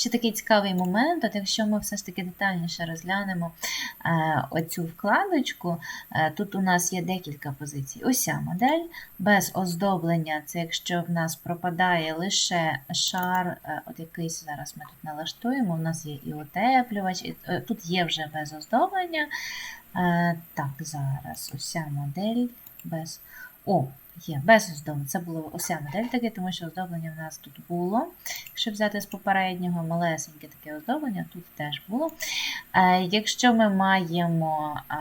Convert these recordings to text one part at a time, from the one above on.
Ще такий цікавий момент, от якщо ми все ж таки детальніше розглянемо е, оцю вкладочку, е, тут у нас є декілька позицій. Ося модель без оздоблення, це якщо в нас пропадає лише шар, е, от якийсь зараз ми тут налаштуємо, у нас є і утеплювач, і, тут є вже без оздоблення. Так, зараз ося модель без. О, є, без оздоблення. Це було ося модель таке, тому що оздоблення в нас тут було. Якщо взяти з попереднього малесеньке таке оздоблення, тут теж було. Е, Якщо ми маємо е,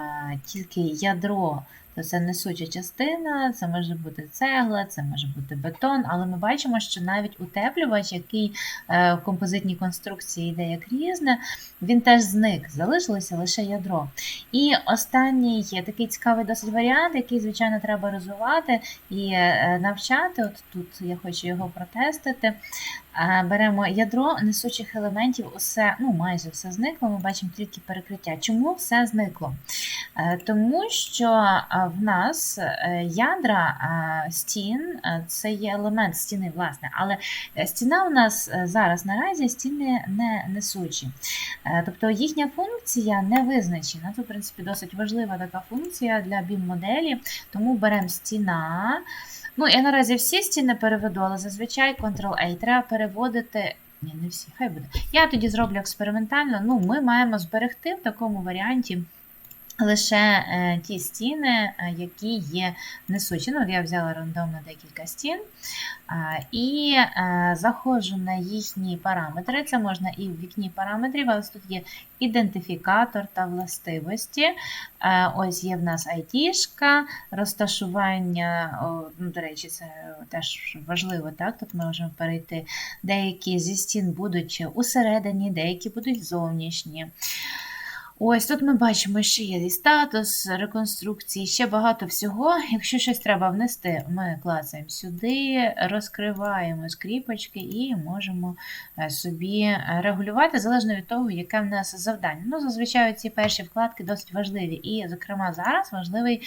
тільки ядро, то це несуча частина, це може бути цегла, це може бути бетон, але ми бачимо, що навіть утеплювач, який е, в композитній конструкції йде як різне, він теж зник, залишилося лише ядро. І останній такий цікавий досить варіант, який, звичайно, треба розвивати і навчати. От тут я хочу його протестити. Беремо ядро несучих елементів, усе, ну майже все зникло. Ми бачимо тільки перекриття. Чому все зникло? Е, Тому що е, в нас е, ядра стін це є елемент стіни, власне, але стіна у нас зараз наразі стіни не несучі. Тобто їхня функція не визначена. Це, в принципі, досить важлива така функція для BIM-моделі, тому беремо стіна. Ну, я наразі всі стіни переведу, але зазвичай Ctrl-A треба переводити. Ні, не всі, хай буде. Я тоді зроблю експериментально. Ну, ми маємо зберегти в такому варіанті лише е, ті стіни, е, які є несучі. Ну, я взяла рандомно декілька стін і е, заходжу на їхні параметри. Це можна і в вікні параметрів, але тут є ідентифікатор та властивості. Ось є в нас IT-шка, розташування, ну, до речі, це теж важливо, так? Тут ми можемо перейти. Деякі зі стін будуть усередині, деякі будуть зовнішні. Ось тут ми бачимо, що є і статус реконструкції, ще багато всього. Якщо щось треба внести, ми клацаємо сюди, розкриваємо скріпочки і можемо е, собі регулювати залежно від того, яке в нас завдання. Ну, зазвичай ці перші вкладки досить важливі. І, зокрема, зараз важливий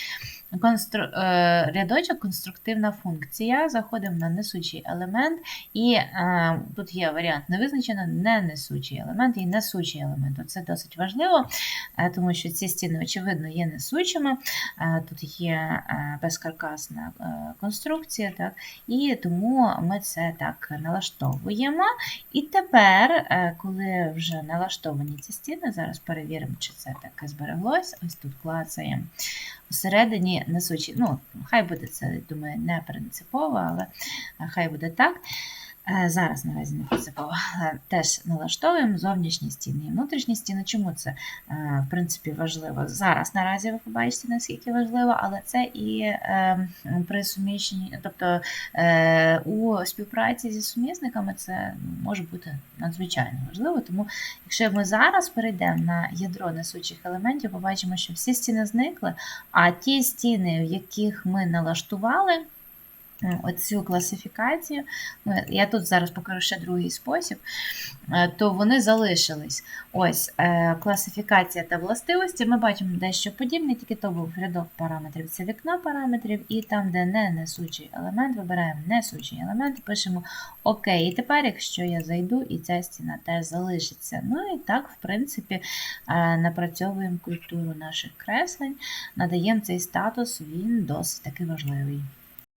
констру... е, рядочок конструктивна функція. Заходимо на несучий елемент, і е, тут є варіант не визначено, не несучий елемент і несучий елемент. Це досить важливо, тому що ці стіни, очевидно, є несучими. Е, Тут є е, безкаркасна е, конструкція, так, і тому ми це так налаштовуємо. І тепер, е, коли вже налаштовані ці стіни, зараз перевіримо, чи це таке збереглось. Ось тут клацаємо. Всередині несучі, ну, хай буде це, думаю, не принципово, але е, хай буде так. Е, Зараз наразі не принципово. Е, Теж налаштовуємо зовнішні стіни і внутрішні стіни. Чому це е, в принципі важливо? Зараз наразі ви побачите, наскільки важливо, але це і при суміщенні, тобто у співпраці зі сумісниками це може бути надзвичайно важливо. Тому, якщо ми зараз перейдемо на ядро несучих елементів, побачимо, що всі стіни зникли, а ті стіни, в яких ми налаштували. Оцю класифікацію, ну, я тут зараз покажу ще другий спосіб, е, то вони залишились. Ось е, класифікація та властивості. Ми бачимо дещо подібне, тільки то був рядок параметрів, це вікно параметрів, і там, де не несучий елемент, вибираємо несучий елемент, пишемо ОК. І тепер, якщо я зайду, і ця стіна теж залишиться. Ну і так, в принципі, е, напрацьовуємо культуру наших креслень, надаємо цей статус, він досить таки важливий.